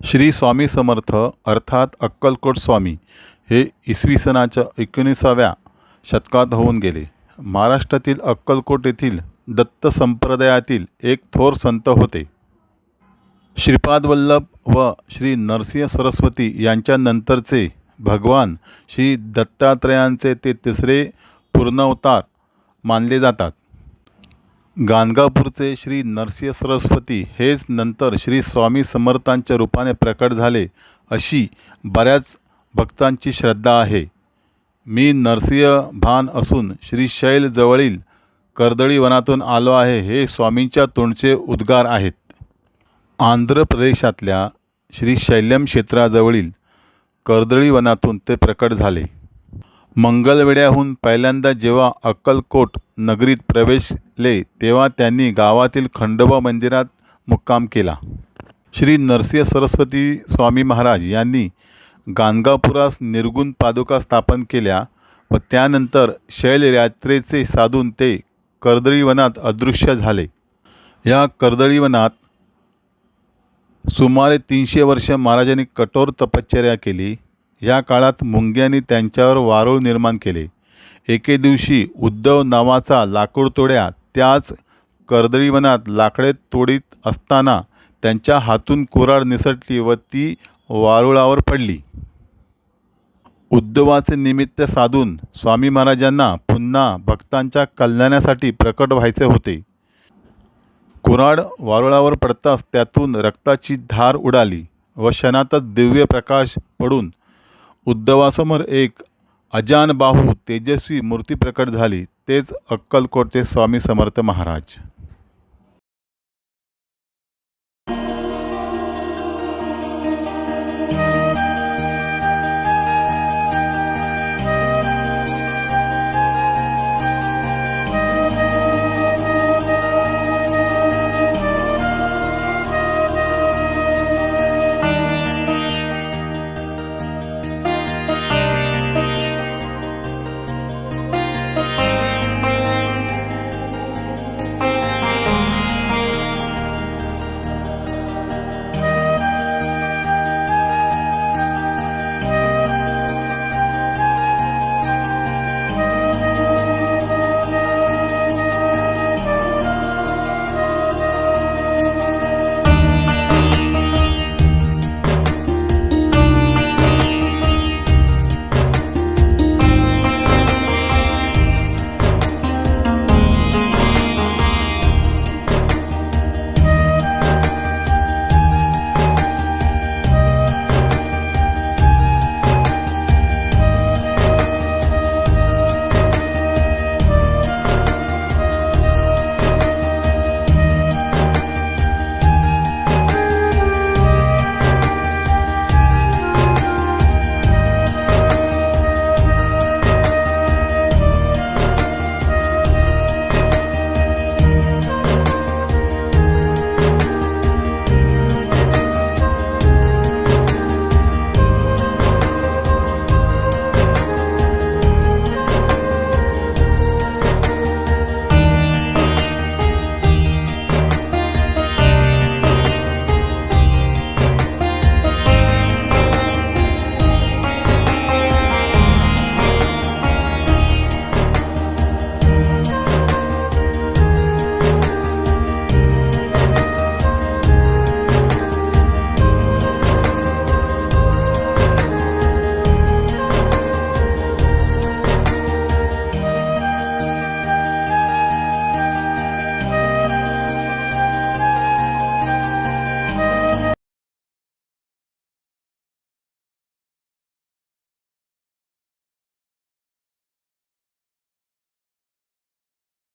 श्री स्वामी समर्थ अर्थात अक्कलकोट स्वामी हे इसवी सनाच्या एकोणीसाव्या शतकात होऊन गेले. महाराष्ट्रातील अक्कलकोट येथील दत्त संप्रदायातील एक थोर संत होते. श्रीपाद वल्लभ व श्री नरसिंह सरस्वती यांच्यानंतरचे भगवान श्री दत्तात्रयांचे ते तिसरे पूर्णवतार मानले जातात. गाणगापूरचे श्री नरसिंह सरस्वती हेच नंतर श्री स्वामी समर्थांच्या रूपाने प्रकट झाले अशी बऱ्याच भक्तांची श्रद्धा आहे. मी नरसिंह भान असून श्री शैल जवळील कर्दळी वनातून आलो आहे हे स्वामींच्या तोंडचे उद्गार आहेत. आंध्र प्रदेशातल्या श्री शैल्यम क्षेत्राजवळील कर्दळी वनातून ते प्रकट झाले. मंगलवेड्याहून पहिल्यांदा जेव्हा अक्कलकोट नगरीत प्रवेशले तेव्हा त्यांनी गावातील खंडोबा मंदिरात मुक्काम केला. श्री नरसिंह सरस्वती स्वामी महाराज यांनी गाणगापुरास निर्गुण पादुका स्थापन केल्या व त्यानंतर शैलयात्रेचे साधून ते कर्दळीवनात अदृश्य झाले. या कर्दळीवनात सुमारे तीनशे वर्ष महाराजांनी कठोर तपश्चर्या केली. या काळात मुंग्यांनी त्यांच्यावर वारूळ निर्माण केले. एके दिवशी उद्धव नावाचा लाकूडतोड्या त्याच कर्दळीवनात लाकडे तोडीत असताना त्यांच्या हातून कुऱ्हाड निसटली व ती वारुळावर पडली. उद्धवाचे निमित्त साधून स्वामी महाराजांना पुन्हा भक्तांच्या कल्याणासाठी प्रकट व्हायचे होते. कुराड वारुळावर पडताच त्यातून रक्ताची धार उडाली व क्षणातच दिव्य प्रकाश पडून उद्धवासमोर एक अजान बाहू तेजस्वी मूर्ती प्रकट झाली तेच अक्कलकोटचे स्वामी समर्थ महाराज.